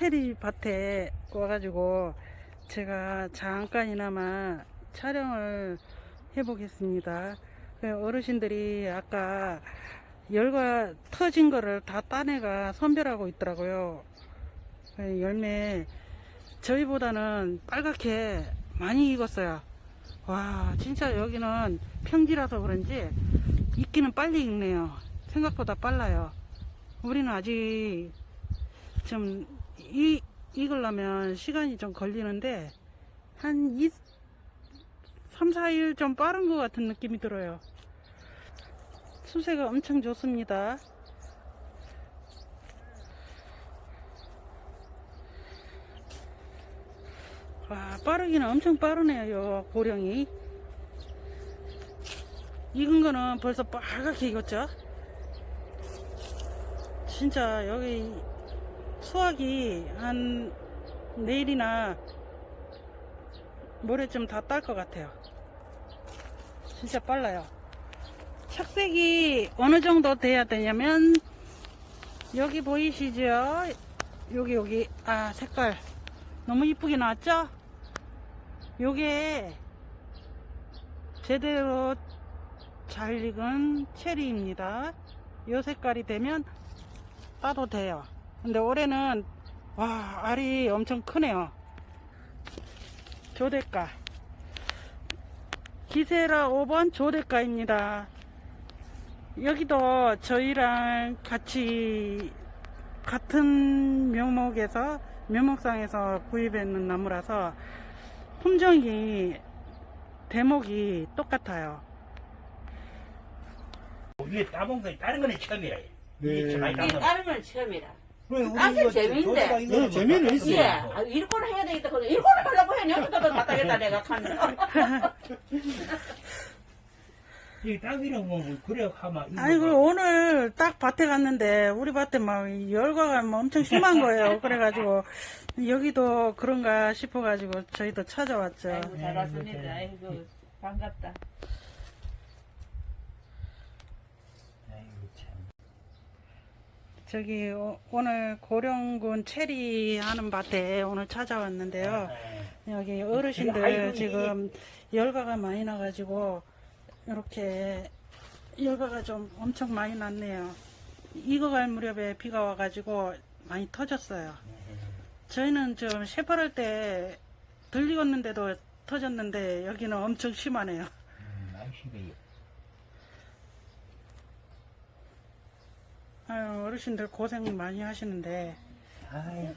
체리 밭에 와가지고 제가 잠깐이나마 촬영을 해보겠습니다. 그 어르신들이 아까 열과 터진 거를 다 따내가 선별하고 있더라고요. 그 열매 저희보다는 빨갛게 많이 익었어요. 와 진짜 여기는 평지라서 그런지 익기는 빨리 익네요. 생각보다 빨라요. 우리는 아직 좀 이, 익으려면 시간이 좀 걸리는데 한 2, 3, 4일 좀 빠른 것 같은 느낌이 들어요. 수세가 엄청 좋습니다. 와, 빠르기는 엄청 빠르네요, 요 고령이. 익은 거는 벌써 빨갛게 익었죠? 진짜 여기 수확이 한 내일이나 모레쯤 다 딸 것 같아요. 진짜 빨라요. 착색이 어느 정도 돼야 되냐면 여기 보이시죠? 여기 여기 아 색깔 너무 이쁘게 나왔죠? 요게 제대로 잘 익은 체리입니다. 요 색깔이 되면 따도 돼요. 근데 올해는 와 알이 엄청 크네요. 조대가 기세라 5번 조대가입니다. 여기도 저희랑 같이 같은 묘목에서 묘목상에서 구입했는 나무라서 품종이 대목이 똑같아요. 위에 따본 거 다른 거는 처음이라. 네. 이게 많이. 다른 건 처음이라. 재밌는데. 조사가 있는 네, 거 재미는 뭐 있어요. 예, 뭐. 아, 일본을 해야 되겠다. 그래. 일본을 하려고 해. 여기다가 갖다 겠다 내가 칸. 이게 딱이랑 뭐 그래 하면 아이고 뭐 오늘 딱 밭에 갔는데 우리 밭에 막 열과가 뭐 엄청 심한 거예요. 그래가지고 여기도 그런가 싶어가지고 저희도 찾아왔죠. 아이고, 잘 왔습니다. 아이고, 반갑다. 아이고 참. 저기 오- 오늘 고령군 체리 하는 밭에 오늘 찾아왔는데요. 아, 여기 어르신들 아이고, 지금 열과가 많이 나가지고 이렇게 열과가 좀 엄청 많이 났네요. 익어갈 무렵에 비가 와가지고 많이 터졌어요. 저희는 좀 새파랄 때 들리었는데도 터졌는데 여기는 엄청 심하네요. 음, 심해요. 아유, 어르신들 고생 많이 하시는데. 예.